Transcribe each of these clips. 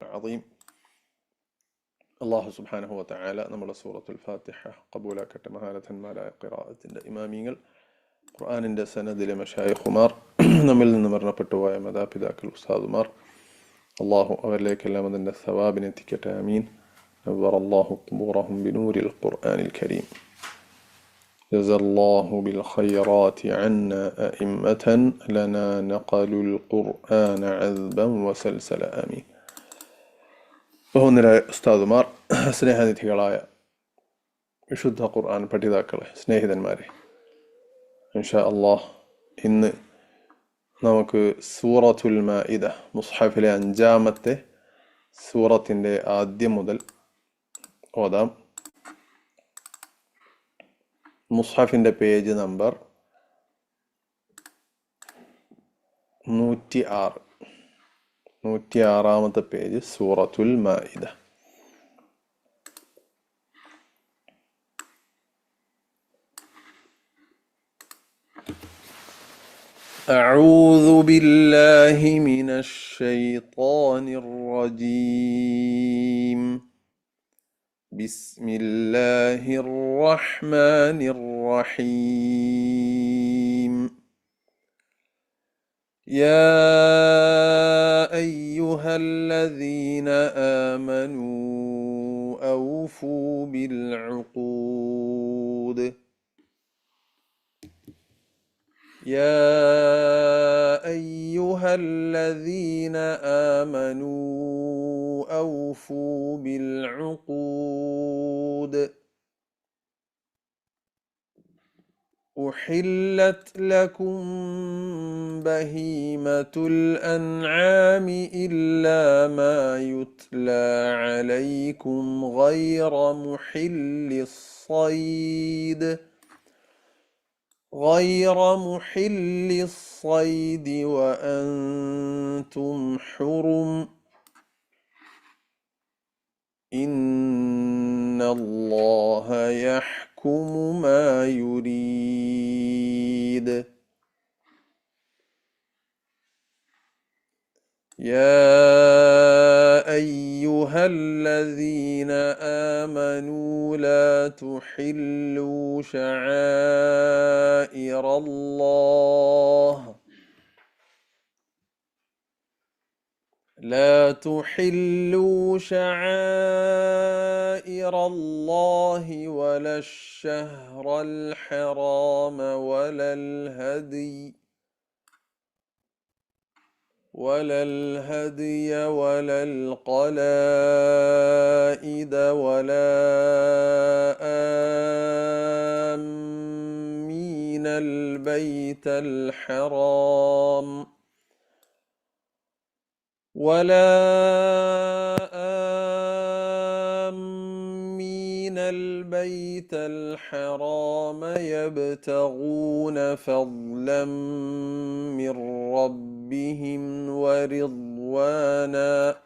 عظيم അള്ളാഹു സുബ്ഹാനഹു വതആല നമ്മുടെ സൂറത്തുൽ ഫാത്തിഹ കബൂലാക്കട്ടെ മഹാരഥന്മാരായ ഖിറാഅത്തിൻ്റെ ഇമാമിങ്ങൾ ഖുർആനിൻ്റെ സനദിലെ മഷായിഖുമാർ നമ്മിൽ നിന്ന് മരണപ്പെട്ടുപോയ മാതാപിതാക്കൾ ഉസ്താദുമാർ അള്ളാഹു അവരിലേക്കെല്ലാം അതിൻ്റെ സവാബിനെ എത്തിക്കട്ടെ അമീൻ نور الله قبورهم بنور القرآن الكريم جزى الله بالخيرات عنا أئمة لنا نقلوا القرآن عذبا وسلسلا آمين ബഹുനിരായ ഉസ്താദുമാർ സ്നേഹനിധികളായ വിശുദ്ധ ഖുർആൻ പഠിതാക്കളെ സ്നേഹിതന്മാരെ ഇൻഷാ അള്ളാഹ് ഇന്ന് നമുക്ക് സൂറത്തുൽ മാഇദ മുസ്ഹഫിലെ അഞ്ചാമത്തെ സൂറത്തിന്റെ ആദ്യം മുതൽ ഓതാം. മുസ്ഹഫിന്റെ പേജ് നമ്പർ നൂറ്റി ആറ് നൂറ്റി ആറാമത്തെ പേജ് സൂറത്തുൽ മാഇദ أعوذ بالله من الشيطان الرجيم بسم الله الرحمن الرحيم يا أيها الذين آمنوا أوفوا بالعقود. يا أيها الذين آمنوا أوفوا بالعقود. أحلت لكم بهيمة الأنعام إلا ما يتلى عليكم غير محل الصيد غير محل الصيد وأنتم حرم إن الله يحكم ما يريد. يا أيها الذين آمنوا لا تحلوا شعائر الله لا تحلوا شعائر الله ولا الشهر الحرام ولا الهدي ولا الهدي ولا القلائد ولا آمين البيت الحرام ولا آمين البيت الحرام يبتغون فضلا من ربهم ورضوانا.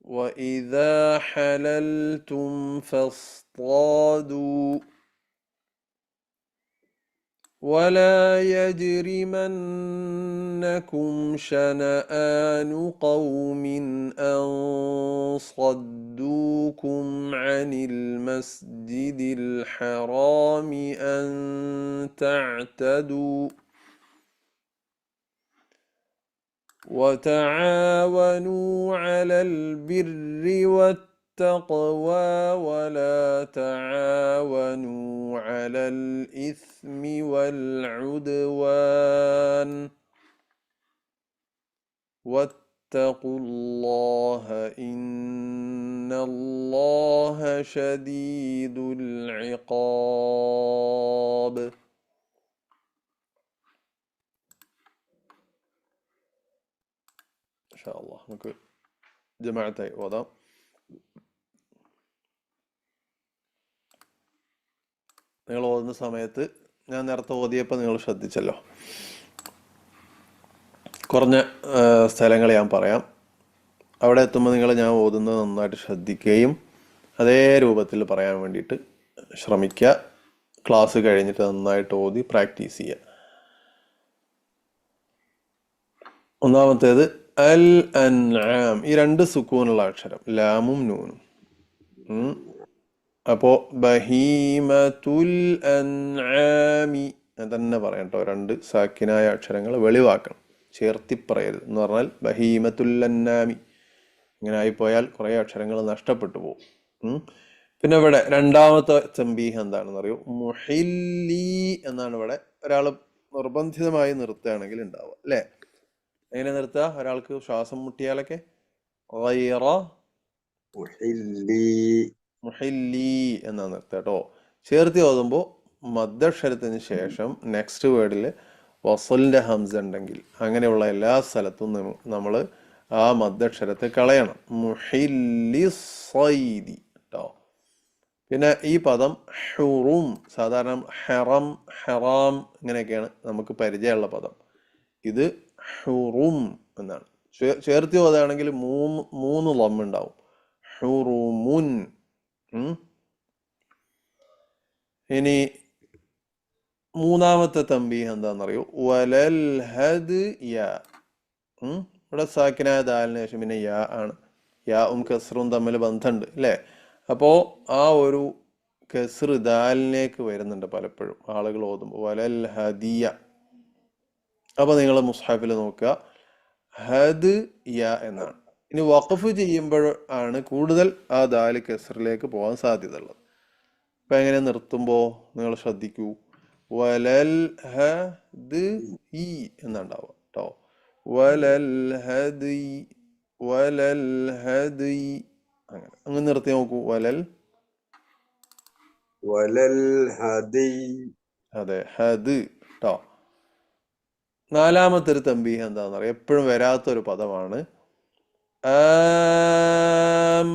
وإذا حللتم فاصطادوا. ولا يجرمنكم شنآن قوم أن صدوكم عن المسجد الحرام أن تعتدوا وتعاونوا على البر والتقوى ولا تعاونوا الإثم والعدوان. واتقوا الله إن الله شديد العقاب. إن شاء الله. نكون جماعتي وضع. നിങ്ങൾ ഓതുന്ന സമയത്ത് ഞാൻ നേരത്തെ ഓതിയപ്പോൾ നിങ്ങൾ ശ്രദ്ധിച്ചല്ലോ. കുറഞ്ഞ സ്ഥലങ്ങൾ ഞാൻ പറയാം. അവിടെ എത്തുമ്പോൾ നിങ്ങൾ ഞാൻ ഓതുന്നത് നന്നായിട്ട് ശ്രദ്ധിക്കുകയും അതേ രൂപത്തിൽ പറയാൻ വേണ്ടിയിട്ട് ശ്രമിക്കുക. ക്ലാസ് കഴിഞ്ഞിട്ട് നന്നായിട്ട് ഓതി പ്രാക്ടീസ് ചെയ്യുക. ഒന്നാമത്തേത് അൽ അൻ ഈ രണ്ട് സുക്കൂനുള്ള അക്ഷരം ലാമും നൂനും. ഉം. അപ്പോ ബഹീമത്തുൽ അൻആമി തന്നെ പറയാം കേട്ടോ രണ്ട് സാക്കിനായ അക്ഷരങ്ങൾ വെളിവാക്കണം. ചേർത്തി പറയരുത് എന്ന് പറഞ്ഞാൽ ബഹീമത്തുൽ അന്നാമി ഇങ്ങനെ ആയിപ്പോയാൽ കുറേ അക്ഷരങ്ങൾ നഷ്ടപ്പെട്ടു പോകും. പിന്നെ ഇവിടെ രണ്ടാമത്തെ തമ്പീഹ് എന്താണെന്ന് അറിയൂ? മുഹില്ലി എന്നാണ് ഇവിടെ ഒരാൾ നിർബന്ധിതമായി നിർത്തുകയാണെങ്കിൽ ഉണ്ടാവുക. അല്ലേ? എങ്ങനെ നിർത്തുക? ഒരാൾക്ക് ശ്വാസം മുട്ടിയാലൊക്കെ? മുഹില്ലി എന്നാണ് എന്നാ നിർത്തുക കേട്ടോ ചേർത്തി ഓതുമ്പോൾ മദ്ദക്ഷരത്തിന് ശേഷം നെക്സ്റ്റ് വേർഡിൽ വസലിന്റെ ഹംസ ഉണ്ടെങ്കിൽ അങ്ങനെയുള്ള എല്ലാ സ്ഥലത്തും നമ്മൾ ആ മദ്ദക്ഷരത്തെ കളയണം. മുഹില്ലി സൈദി കേട്ടോ പിന്നെ ഈ പദം ഹുറും സാധാരണ ഹെറം ഹെറാം ഇങ്ങനെയൊക്കെയാണ് നമുക്ക് പരിചയമുള്ള പദം. ഇത് ഹുറും എന്നാണ്. ചേർത്തി ഓതാണെങ്കിൽ മൂന്ന് മൂന്ന് ലം ഉണ്ടാവും. ഹുറുമുൻ. ഇനി മൂന്നാമത്തെ തമ്പി എന്താണെന്നറിയോ വലൽ ഹദ് യാ. ഇവിടെ സാക്കിനായ ദാലിന് ശേഷം പിന്നെ യാ ആണ്. യാ ഉം കസറും തമ്മിൽ ബന്ധമുണ്ട് അല്ലേ? അപ്പോ ആ ഒരു കെസ്ർ ദാലിനേക്ക് വരുന്നുണ്ട് പലപ്പോഴും. ആളുകൾ ഓതുമ്പോൾ വലൽ ഹദിയ. അപ്പോൾ നിങ്ങൾ മുസ്ഹാഫിൽ നോക്കുക. ഹദ് യ എന്നാണ്. ഇനി വഖഫ് ചെയ്യുമ്പോൾ ആണ് കൂടുതൽ ആ ദാൽ കെസറിലേക്ക് പോകാൻ സാധ്യത ഉള്ളത് അപ്പൊ എങ്ങനെ നിർത്തുമ്പോ നിങ്ങൾ ശ്രദ്ധിക്കൂ. വലൽ ഹദ് ഇ എന്നുണ്ടാവുക കേട്ടോ വലൽ ഹദ് വലൽ ഹദ് അങ്ങനെ. അങ്ങ് നിർത്തി നോക്കൂ. വലൽ വലൽ ഹദി അതെ ഹദ് കേട്ടോ നാലാമത്തെ ഒരു തമ്പി എന്താണെന്ന് അറിയാം എപ്പോഴും വരാത്തൊരു പദമാണ് ആമീന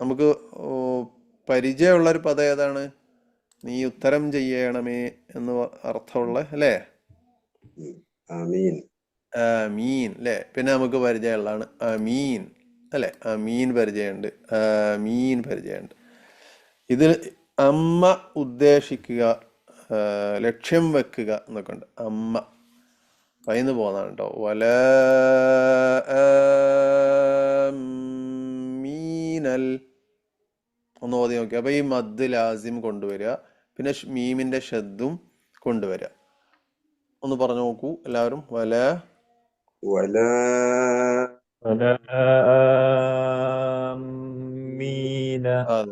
നമുക്ക് പരിചയമുള്ള ഒരു പദം ഏതാണ്? നീ ഉത്തരം ചെയ്യണമേ എന്ന് അർത്ഥമുള്ള അല്ലേ? മീൻ. അല്ലേ? പിന്നെ നമുക്ക് പരിചയമുള്ളതാണ് അമീൻ അല്ലേ? അമീൻ പരിചയമുണ്ട് മീൻ പരിചയമുണ്ട്. ഇതിൽ അമ്മ ഉദ്ദേശിക്കുക ലക്ഷ്യം വെക്കുക എന്നൊക്കെ ഉണ്ട്. അമ്മ. കയ്യിന്ന് പോകുന്നതാണ് കേട്ടോ. വല മീനൽ. ഒന്ന് ഓതി നോക്കി അപ്പോൾ ഈ മദ് ലാസിം കൊണ്ടുവരിക. പിന്നെ മീമിന്റെ ഷദ്ദും കൊണ്ടുവരിക. ഒന്ന് പറഞ്ഞു നോക്കൂ എല്ലാവരും. വല വല അതെ.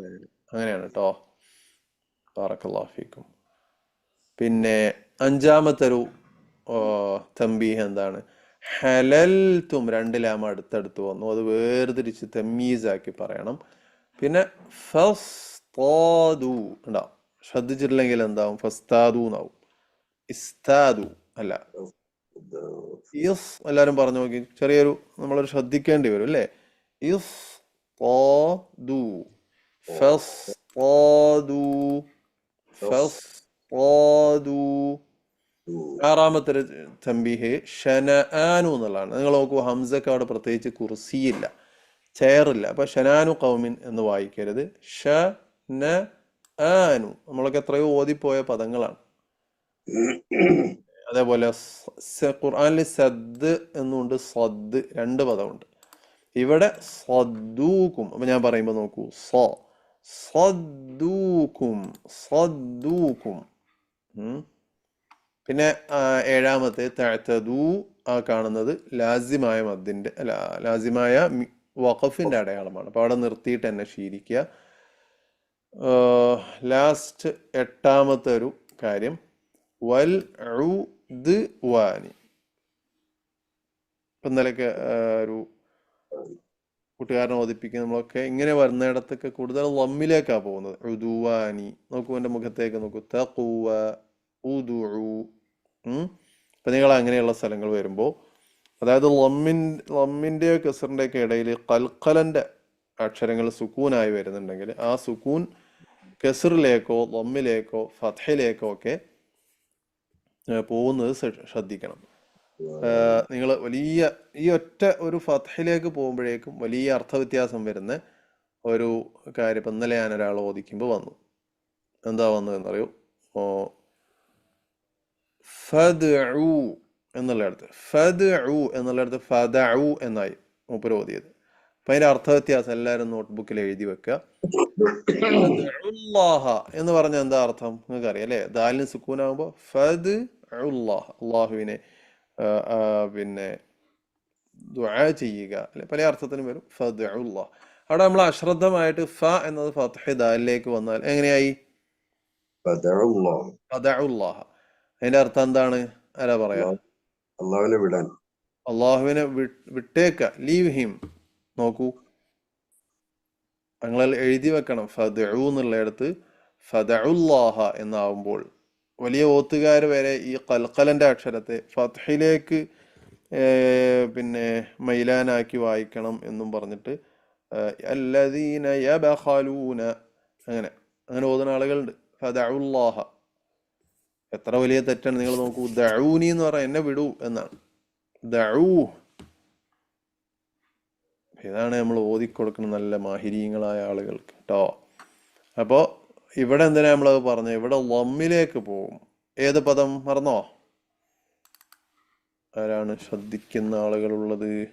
അങ്ങനെയാണ് കേട്ടോ. പാറക്കല്ലാഫിക്കും പിന്നെ അഞ്ചാമത്തെ ഒരു തമ്പീഹ് എന്താണ് ഹലൽത്തും രണ്ട് ലാമ അടുത്തടുത്ത് വന്നു. അത് വേർതിരിച്ച് തമ്മീസാക്കി പറയണം. പിന്നെ ഫസ്താദു ഉണ്ടാവും ശ്രദ്ധിച്ചിട്ടില്ലെങ്കിൽ എന്താവും? ഫസ്താദു എന്നാവും. ഇസ്താദു അല്ല. ഇസ് എല്ലാരും പറഞ്ഞു നോക്കി. ചെറിയൊരു നമ്മളൊരു ശ്രദ്ധിക്കേണ്ടി വരും അല്ലേ? ഇസ് ദു ഫസ് ഫസ്താദു. ആറാമത്തെ തമ്പിഹ് ഷനാനു എന്നുള്ളതാണ്. നിങ്ങൾ നോക്കൂ ഹംസക്ക് അവിടെ പ്രത്യേകിച്ച് കുർസിയില്ല ചെയറില്ല. അപ്പൊ ഷനാനു കൗമിൻ എന്ന് വായിക്കരുത്. ഷ ന ആനു നമ്മളൊക്കെ എത്രയോ ഓതിപ്പോയ പദങ്ങളാണ്. അതേപോലെ ഖുർആനിൽ സദ് എന്നുണ്ട് സദ് രണ്ട് പദമുണ്ട്. ഇവിടെ സദ്ദൂക്കും അപ്പൊ ഞാൻ പറയുമ്പോൾ നോക്കൂ സദ്ദൂക്കും സദ്ദൂക്കും. പിന്നെ ഏഴാമത്തെ തഴത്തതു ആ കാണുന്നത് ലാസിമായ മദ്ദിന്റെ അല്ല ലാസിമായ വഖഫിന്റെ വഖഫിന്റെ അടയാളമാണ്. അപ്പോൾ അവിടെ നിർത്തിയിട്ട് തന്നെ ശീലിക്കുക. ലാസ്റ്റ് എട്ടാമത്തെ ഒരു കാര്യം. വൽ വാനി. ഇപ്പം ഇന്നലെയൊക്കെ ഒരു കൂട്ടുകാരനെ ഓതിപ്പിക്കുക നമ്മളൊക്കെ ഇങ്ങനെ വരുന്നിടത്തൊക്കെ കൂടുതൽ ലമ്മിലേക്കാണ് പോകുന്നത്. ഉദുവാനി നോക്കൂ എന്റെ മുഖത്തേക്ക് നോക്കൂ. തഖുവ ഉദുഉ. അപ്പൊ നിങ്ങൾ അങ്ങനെയുള്ള സ്ഥലങ്ങൾ വരുമ്പോൾ അതായത് ലമ്മിൻ ലമ്മിന്റെയോ കെസറിന്റെയൊക്കെ ഇടയിൽ കൽക്കലന്റെ അക്ഷരങ്ങൾ സുക്കൂനായി വരുന്നുണ്ടെങ്കിൽ ആ സുക്കൂൻ കെസറിലേക്കോ ലമ്മിലേക്കോ ഫഥയിലേക്കോ ഒക്കെ പോകുന്നത് ശ്രദ്ധിക്കണം. നിങ്ങൾ വലിയ ഈ ഒറ്റ ഒരു ഫഥയിലേക്ക് പോകുമ്പോഴേക്കും വലിയ അർത്ഥവ്യത്യാസം വരുന്ന ഒരു കാര്യം. ഇപ്പം ഇന്നലെ ഞാൻ ഒരാൾ ഓദിക്കുമ്പോൾ വന്നു. എന്താ വന്നത് ഫദ്ഉ എന്നുള്ളിടത്ത് ഫദ് ഉ എന്നുള്ളിടത്ത് ഫദ ഉ എന്നായി മൂപ്പര് ഓതിയത്. അപ്പൊ അതിന്റെ അർത്ഥ വ്യത്യാസം എല്ലാവരും നോട്ട്ബുക്കിൽ എഴുതി വെക്കുക. എന്ന് പറഞ്ഞ എന്താ അർത്ഥം? നിങ്ങൾക്ക് അറിയാം അല്ലെ? ദാലിന് സുക്കൂനാകുമ്പോ ഫദ് ഉല്ലാഹ അള്ളാഹുവിനെ പിന്നെ ദുആ ചെയ്യുക. അല്ലെ? പല അർത്ഥത്തിനും വരും. ഫദ് ഉല്ലാഹ് അവിടെ നമ്മൾ അശ്രദ്ധമായിട്ട് ഫ എന്നത് ഫത്ഹ് ദാലിലേക്ക് വന്നാൽ എങ്ങനെയായി? ഫദ അതിന്റെ അർത്ഥം എന്താണ്? ആരാ പറയാ? അള്ളാഹുവിനെ വിടാൻ. അള്ളാഹുവിനെ വിട്ടേക്ക. ലീവ് ഹിം നോക്കൂ. നിങ്ങൾ എഴുതി വെക്കണം. ഫദഉ എന്നുള്ളിടത്ത് ഫദഉല്ലാഹ എന്നാവുമ്പോൾ വലിയ ഓത്തുകാർ വരെ ഈ കൽക്കലന്റെ അക്ഷരത്തെ ഫത്ഹിലേക്ക് പിന്നെ മൈലാനാക്കി വായിക്കണം എന്നും പറഞ്ഞിട്ട് അല്ലദീന യബഖലൂന. അങ്ങനെ അങ്ങനെ ഓതുന്ന ആളുകളുണ്ട്. ഫദഉല്ലാഹ. എത്ര വലിയ തെറ്റാണ് നിങ്ങൾ നോക്കൂ. ദഊനി എന്ന് പറയാൻ എന്നെ വിടൂ എന്നാണ്. ദഊ. ഇതാണ് നമ്മൾ ഓതിക്കൊടുക്കുന്ന നല്ല മാഹിരീങ്ങളായ ആളുകൾക്ക് കേട്ടോ അപ്പോൾ ഇവിടെ എന്തിനാ നമ്മളത് പറഞ്ഞത്? ഇവിടെ ലമ്മിലേക്ക് പോകും. ഏത് പദം? മറന്നോ? ആരാണ് ശ്രദ്ധിക്കുന്ന ആളുകളുള്ളത്?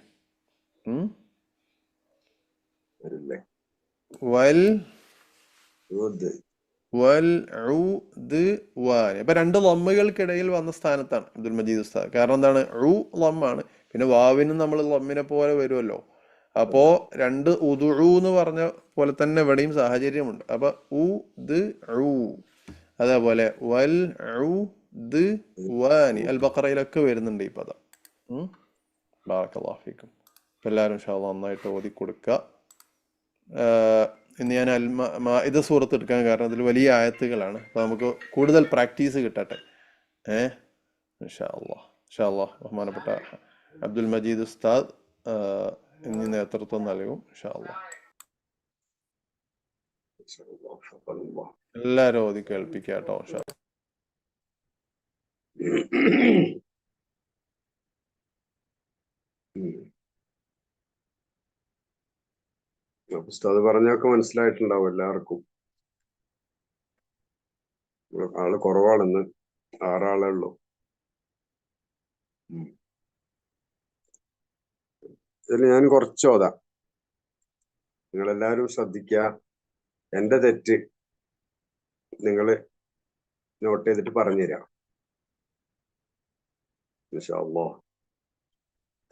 വൽ. വൽ ഇപ്പൊ രണ്ട് ലൊമ്മകൾക്കിടയിൽ വന്ന സ്ഥാനത്താണ് അബ്ദുൽ മജീദ് ഉസ്താദ്. കാരണം എന്താണ്? ഉ ലമ്മാണ്. പിന്നെ വാവിനും നമ്മൾ ലമ്മിനെ പോലെ വരുമല്ലോ അപ്പോ രണ്ട് ഉദു എന്ന് പറഞ്ഞ പോലെ തന്നെ ഇവിടെയും സാഹചര്യമുണ്ട്. അപ്പൊ ഉ ദ് അതേപോലെ വൽ ദ് വാനി. അൽ ബക്കറയിലൊക്കെ വരുന്നുണ്ട് ഈ പദം. ഉം. ബാറക്കല്ലാഹു ഫീക്കും. അപ്പൊ എല്ലാവരും ഷാ നന്നായിട്ട് ഓതി കൊടുക്കുക ഇന്ന് ഞാൻ അൽമാ ഇത് സൂറത്ത് എടുക്കാൻ കാരണം അതിൽ വലിയ ആയത്തുകളാണ്. അപ്പോൾ നമുക്ക് കൂടുതൽ പ്രാക്ടീസ് കിട്ടട്ടെ. ഏഹ് ഇൻഷാ അള്ളാഹ് ഇൻഷാ അള്ളാഹ് ബഹുമാനപ്പെട്ട അബ്ദുൽ മജീദ് ഉസ്താദ് എന്നീ നേതൃത്വം നൽകും. ഇൻഷാ അള്ളാഹ്. എല്ലാവരും ഓതി കേൾപ്പിക്കുക കേട്ടോ. ഇൻഷാ അല്ലാ. ഉം. അപ്പൊ ഉസ്താദ് പറഞ്ഞൊക്കെ മനസ്സിലായിട്ടുണ്ടാവും എല്ലാവർക്കും. ആൾ കുറവാണെന്ന്. ആറാളേ ഉള്ളൂ. ഇതിൽ ഞാൻ കുറച്ച് ഓതാം. നിങ്ങളെല്ലാവരും ശ്രദ്ധിക്കുക. എന്റെ തെറ്റ് നിങ്ങൾ നോട്ട് ചെയ്തിട്ട് പറഞ്ഞുതരാം. ഇൻഷാ അല്ലാഹ്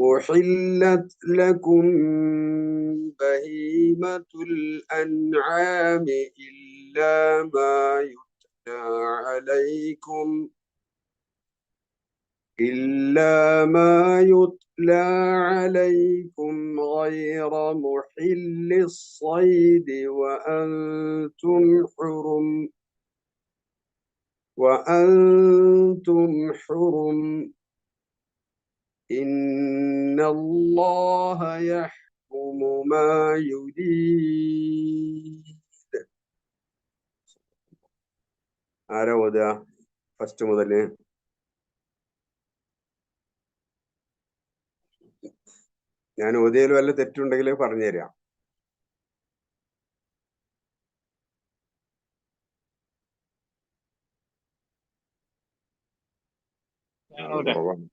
أحلت لكم بهيمة الأنعام إلا ما يتلى عليكم إلا ما يتلى عليكم غير محل الصيد وأنتم حرم وأنتم حرم إن الله يحكم ما يريد ആരാ ഓതുക ഫസ്റ്റ് മുതല് ഞാൻ ഓതിയതിൽ വല്ല തെറ്റുണ്ടെങ്കിൽ പറഞ്ഞുതരാം ആള് കുറവാണ്.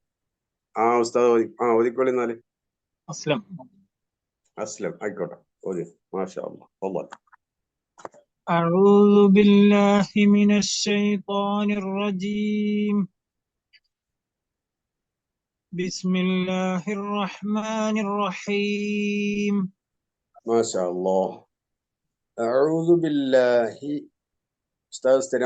ആ ഉസ്താദ് ഓതി ആ ഓതിക്കോളി എന്നാല് അസ്ലം അസ്ലം ആയിക്കോട്ടെ ഓതി മാഷാ അല്ലാ അല്ലാ أعوذ بالله من الشيطان الرجيم بسم الله الرحمن الرحيم മാഷാ അല്ലാ അഊദു ബില്ലാഹി ഉസ്താദ് സ്ഥിരം